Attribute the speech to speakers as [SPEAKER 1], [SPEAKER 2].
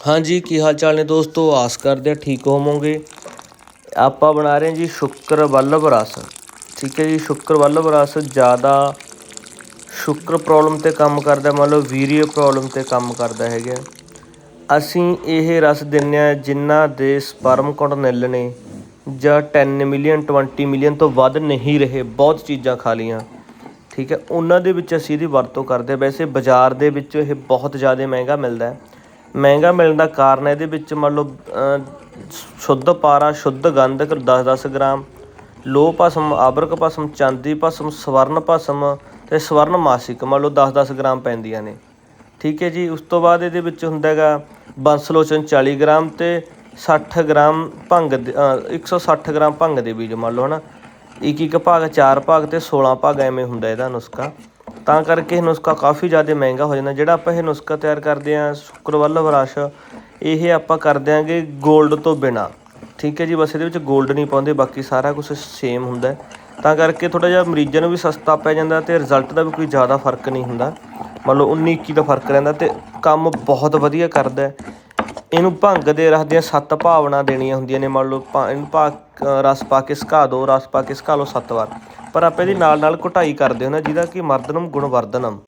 [SPEAKER 1] ਹਾਂਜੀ, ਕੀ ਹਾਲ ਚਾਲ ਨੇ ਦੋਸਤੋ? ਆਸ ਕਰਦੇ ਆ ਠੀਕ ਹੋਵੋਗੇ। ਆਪਾਂ ਬਣਾ ਰਹੇ ਹਾਂ ਜੀ ਸ਼ੁਕਰ ਵੱਲਭ ਰਸ। ਠੀਕ ਹੈ ਜੀ ਸ਼ੁਕਰ ਵੱਲਭ ਰਸ ਜ਼ਿਆਦਾ ਸ਼ੁਕਰ ਪ੍ਰੋਬਲਮ ਤੇ ਕੰਮ ਕਰਦਾ, ਮੰਨ ਲਓ ਵੀਰੀਏ ਪ੍ਰੋਬਲਮ ਤੇ ਕੰਮ ਕਰਦਾ ਹੈਗਾ। ਅਸੀਂ ਇਹ ਰਸ ਦਿੰਨੇ ਆ ਜਿਨ੍ਹਾਂ ਦੇ ਸਪਰਮ ਕਾਊਂਟ ਨਿਲ ਨੇ ਜਾਂ 10 ਮਿਲੀਅਨ 20 ਮਿਲੀਅਨ ਤੋਂ ਵੱਧ ਨਹੀਂ ਰਹੇ, ਬਹੁਤ ਚੀਜ਼ਾਂ ਖਾ ਲੀਆਂ ਠੀਕ ਹੈ, ਉਹਨਾਂ ਦੇ ਵਿੱਚ ਅਸੀਂ ਇਹਦੀ ਵਰਤੋਂ ਕਰਦੇ ਹਾਂ। ਵੈਸੇ ਬਾਜ਼ਾਰ ਦੇ ਵਿੱਚ ਇਹ ਬਹੁਤ ਜ਼ਿਆਦਾ ਮਹਿੰਗਾ ਮਿਲਦਾ ਹੈ। ਮਹਿੰਗਾ ਮਿਲਣ ਦਾ ਕਾਰਨ ਇਹਦੇ ਵਿੱਚ ਮੰਨ ਲਓ ਸ਼ੁੱਧ ਪਾਰਾ ਸ਼ੁੱਧ ਗੰਧਕ 10-10 ਗ੍ਰਾਮ ਲੋਹ ਭਸਮ ਆਬਰਕ ਭਸਮ ਚਾਂਦੀ ਭਸਮ ਸਵਰਨ ਭਸਮ ਤੇ ਸਵਰਨ ਮਾਸਿਕ ਮੰਨ ਲਓ 10-10 ਗ੍ਰਾਮ ਪੈਂਦੀਆਂ ਨੇ। ਠੀਕ ਹੈ ਜੀ ਉਸ ਤੋਂ ਬਾਅਦ ਇਹਦੇ ਵਿੱਚ ਹੁੰਦਾ ਹੈਗਾ ਬੰਸਲੋਚਨ 40 ਗ੍ਰਾਮ ਤੇ 60 ਗ੍ਰਾਮ ਭੰਗ ਦੇ- ਅ, 160 ਗ੍ਰਾਮ ਭੰਗ ਦੇ ਬੀਜ ਮੰਨ ਲਓ ਹਨਾ। ਇੱਕ ਇੱਕ ਭਾਗ ਚਾਰ ਭਾਗ ਤੇ 16 ਭਾਗ ਐਵੇਂ ਹੁੰਦਾ ਇਹਦਾ ਨੁਸਖਾ। ਤਾਂ ਕਰਕੇ ਇਹ ਨੁਸਖਾ ਕਾਫੀ ਜ਼ਿਆਦਾ ਮਹਿੰਗਾ ਹੋ ਜਾਂਦਾ। ਜਿਹੜਾ ਆਪਾਂ ਇਹ ਨੁਸਖਾ ਤਿਆਰ ਕਰਦੇ ਹਾਂ ਸ਼ੁਕਰ ਵੱਲਭ ਇਹ ਆਪਾਂ ਕਰ ਦਿਆਂਗੇ 골ਡ ਤੋਂ ਬਿਨਾ। ਠੀਕ ਹੈ ਜੀ, ਬਸ ਇਹਦੇ ਵਿੱਚ 골ਡ ਨਹੀਂ ਪਾਉਂਦੇ, ਬਾਕੀ ਸਾਰਾ ਕੁਝ ਸੇਮ ਹੁੰਦਾ ਤਾਂ ਕਰਕੇ ਥੋੜਾ ਜਿਹਾ ਮਰੀਜ਼ਾਂ ਨੂੰ ਵੀ ਸਸਤਾ ਪੈ ਜਾਂਦਾ ਤੇ ਰਿਜ਼ਲਟ ਦਾ ਵੀ ਕੋਈ ਜ਼ਿਆਦਾ ਫ਼ਰਕ ਨਹੀਂ ਹੁੰਦਾ। ਮੰਨ ਲਓ 19 21 ਦਾ ਫ਼ਰਕ ਰਹਿੰਦਾ ਤੇ ਕੰਮ ਬਹੁਤ ਵਧੀਆ ਕਰਦਾ ਇਹਨੂੰ ਭੰਗ ਦੇ ਰਸ ਦੀਆਂ ਸੱਤ ਭਾਵਨਾ ਦੇਣੀਆਂ ਹੁੰਦੀਆਂ ਨੇ। ਮੰਨ ਲਓ ਭਾ- ਇਹਨੂੰ ਭਾ ਰਸ ਪਾ ਕੇ ਸੁਕਾ ਦਿਓ ਰਸ ਪਾ ਕੇ ਸੁਕਾ ਲਓ ਸੱਤ ਵਾਰ। ਪਰ ਆਪਾਂ ਇਹਦੀ ਨਾਲ ਨਾਲ ਘੁਟਾਈ ਕਰਦੇ ਹੁੰਦੇ ਹਾਂ, ਜਿਹਦਾ ਕਿ ਮਰਦਨਮ ਗੁਣਵਰਧਨਮ